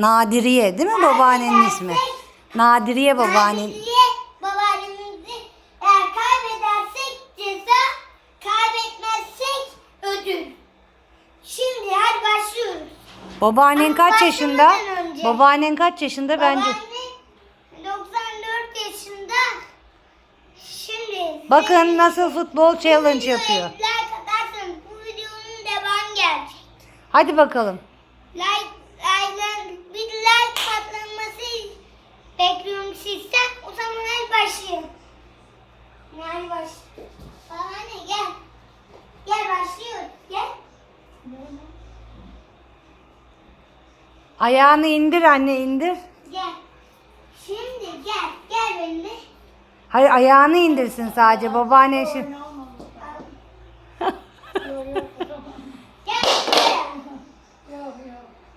Nadiriye değil mi babaannenin ismi? Nadiriye babaannen. Nadiriye babaannemizi eğer kaybedersek ceza, kaybetmezsek ödül. Şimdi hadi başlıyoruz. Babaannen kaç yaşında? başlamadan önce. Babaannen kaç yaşında bence? Babaanne 94 yaşında. Şimdi Bakın nasıl futbol challenge yapıyor. Like atarsanız bu videonun devamı gelecek. Hadi bakalım. Like, like, bir like patlaması bekliyorum sizden. O zaman hadi başlayalım. Hadi başlayalım. Babaanne gel. Gel başlıyoruz. Gel. Ayağını indir anne indir. Gel. Şimdi gel. Gel benimle. Hayır ayağını indirsin sadece babaanne buraya.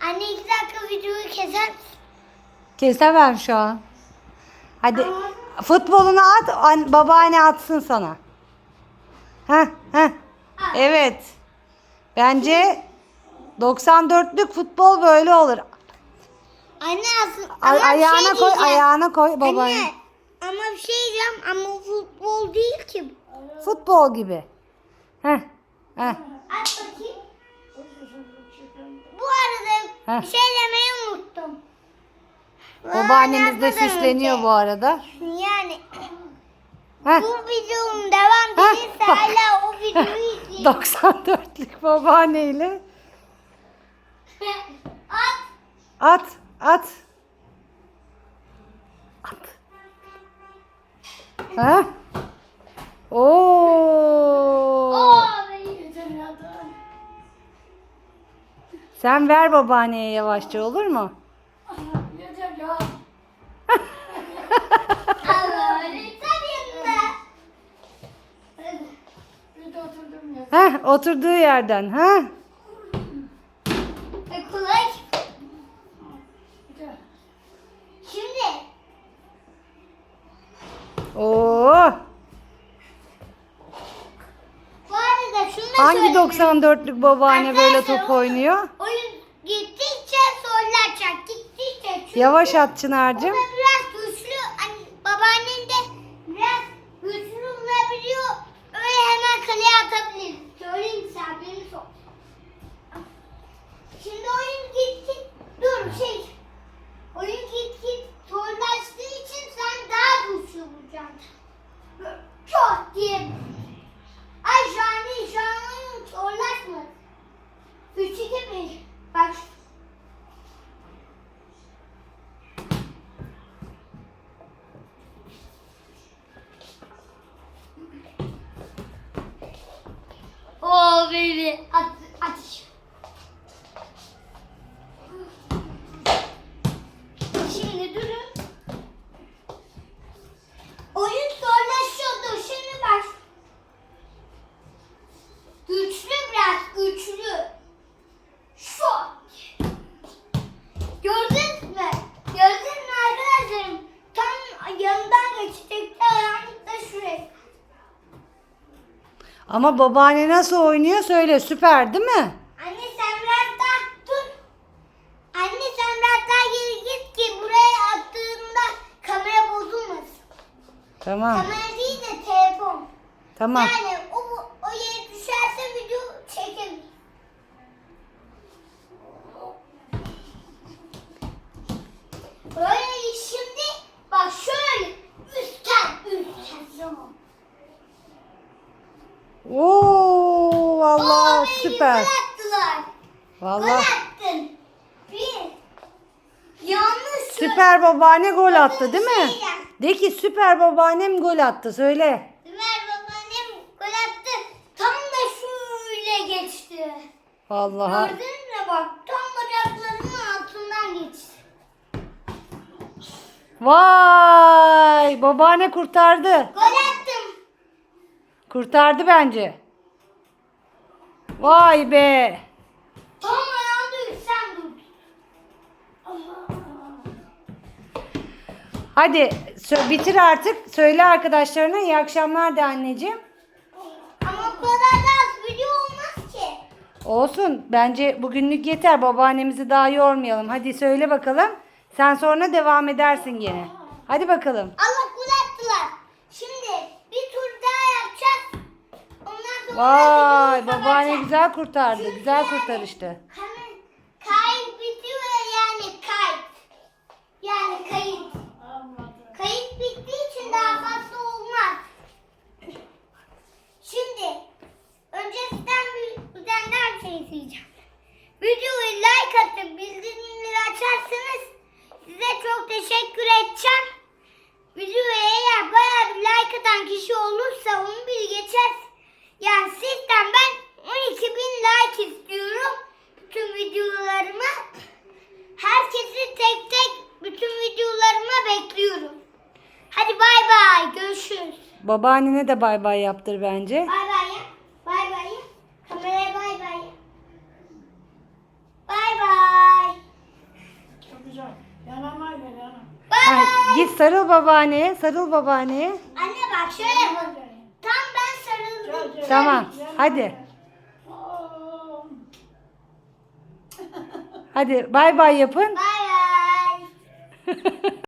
Anne iki dakika videoyu keser misin? Kesemem şu an. Hadi futbolunu at an- babaanne atsın sana. Heh, heh. Evet. Bence 94'lük futbol böyle olur. Anne aslında ama bir ayağına şey koy, diyeceğim. ayağına koy babaanne. Anne ama bir şey diyeceğim ama futbol değil ki. Futbol gibi. Heh. Heh. Bakayım. Bu arada Heh. bir şey demeyi unuttum. Babaannemiz de süsleniyor önce. bu arada. Yani Heh. bu videonun devam Heh, bak. hala o videoyu izleyin. 94'lük babaanneyle. At. At, at. At. Ha? Oo. Sen ver babaanneye yavaşça olur mu? Heh, oturduğu yerden. Ha? E, Kulak. Şimdi Oo. bu arada şunu da Hangi söyleyeyim. 94'lük babaanne böyle Arkadaşlar, top oynuyor? Oyun gittikçe zorlayacak. Gittikçe. Çünkü Yavaş at o Çınar'cığım. da Haberini at Ama babaanne nasıl oynuyor söyle süper değil mi? Anne sen biraz daha dur. Anne sen biraz daha geri git ki buraya attığında kamera bozulmasın. Tamam Kamera değil de telefon. tamam. Yani o, o yere düşerse video çekemeyiz. Böyle şimdi bak şöyle üstten üstten. Oo vallahi Oo, süper. Attılar. Gol Vallahi attın. Bir. Şu- süper babaanne gol attı değil mi? Şey. De ki süper babaannem gol attı söyle. Ömer babaannem gol attı. Tam da şöyle geçti. Vallahi. Gördün mü bak tam bacaklarımın altından geçti. Vay babaanne kurtardı. Gol attım. Kurtardı bence. Vay be. Tam ayağında sen dur. Hadi bitir artık. Söyle arkadaşlarına iyi akşamlar de anneciğim. Ama o kadar da az video olmaz ki. Olsun. Bence bugünlük yeter. Babaannemizi daha yormayalım. Hadi söyle bakalım. Sen sonra devam edersin gene. Hadi bakalım. Allah attılar. Şimdi bir tur daha yapacağız. Ondan sonra Vay babaanne güzel kurtardı. Güzel kurtarıştı. Kayıt bitiyor yani kayıt. Yani kayıt. Kayıt bittiği için daha fazla olmaz. Şimdi öncesinden bir üzerinden şey söyleyeceğim. Videoyu like atıp bildirimleri açarsanız size çok teşekkür edeceğim. Videoya eğer bayağı bir like atan kişi olursa onu bir geçer. Yani sizden ben 12 bin like istiyorum. Bütün videolarıma. Herkesi tek tek bütün videolarıma bekliyorum. Hadi bay bay. Görüşürüz. Babaannene de bay bay yaptır bence. Bay bay ya. Bay bay ya. Kameraya bay bay ya. Bay bay. Çok güzel. Yanamayla yana. Bay Ha, bay. git sarıl babaanneye. Sarıl babaanneye. Anne bak şöyle bak. Tam ben sarıldım. Gel, gel. Tamam. Hadi. Hadi bay bay yapın. Bay bay.